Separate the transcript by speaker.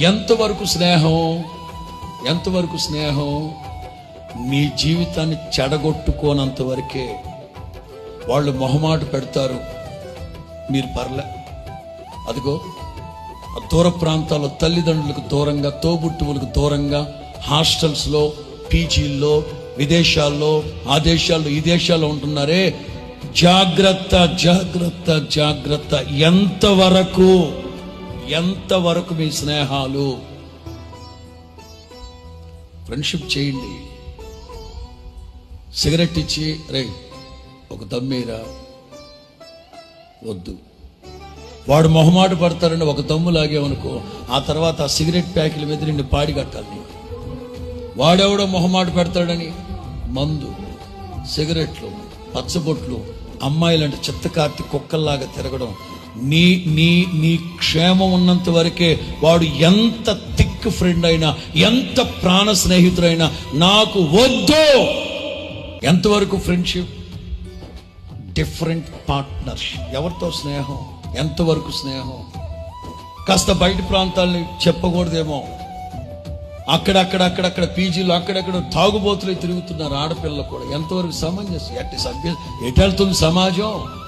Speaker 1: ఎంతవరకు స్నేహం? ఎంతవరకు స్నేహం? మీ జీవితాన్ని చెడగొట్టుకోనంత వరకే వాళ్ళు మొహమాట పెడతారు. మీరు పర్లే. అదిగో దూర ప్రాంతాల్లో తల్లిదండ్రులకు దూరంగా తోబుట్టువులకు దూరంగా హాస్టల్స్లో పీజీల్లో విదేశాల్లో ఆ దేశాల్లో ఈ దేశాల్లో ఉంటున్నారే. జాగ్రత్త జాగ్రత్త జాగ్రత్త. ఎంతవరకు? ఎంతవరకు మీ స్నేహాలు? ఫ్రెండ్షిప్ చేయండి. సిగరెట్ ఇచ్చి రే ఒక దమ్మీరా వద్దు. వాడు మొహమాట పడతారని ఒక దమ్ము లాగేవనుకో ఆ తర్వాత ఆ సిగరెట్ ప్యాకెల మీద నిన్ను పాడి కట్టాలి వాడెవడో మొహమాట పెడతాడని? మందు సిగరెట్లు పచ్చబొట్లు అమ్మాయిలంటే చిత్తకార్తి కుక్కల్లాగా తిరగడం నీ నీ నీ క్షేమం ఉన్నంత వరకే వాడు ఎంత థిక్ ఫ్రెండ్ అయినా ఎంత ప్రాణ స్నేహితుడైనా నాకు వద్దు. ఎంతవరకు ఫ్రెండ్షిప్? Different partnership. ఎవరితో స్నేహం? ఎంతవరకు స్నేహం? కాస్త బయట ప్రాంతాలని చెప్పకూడదేమో. అక్కడక్కడ అక్కడక్కడ పీజీలు అక్కడక్కడ తాగుబోతులు తిరుగుతున్నారు ఆడపిల్లలు కూడా. ఎంతవరకు సమంజసం? ఎట్టి సభ్య ఎటు వెళ్తుంది సమాజం?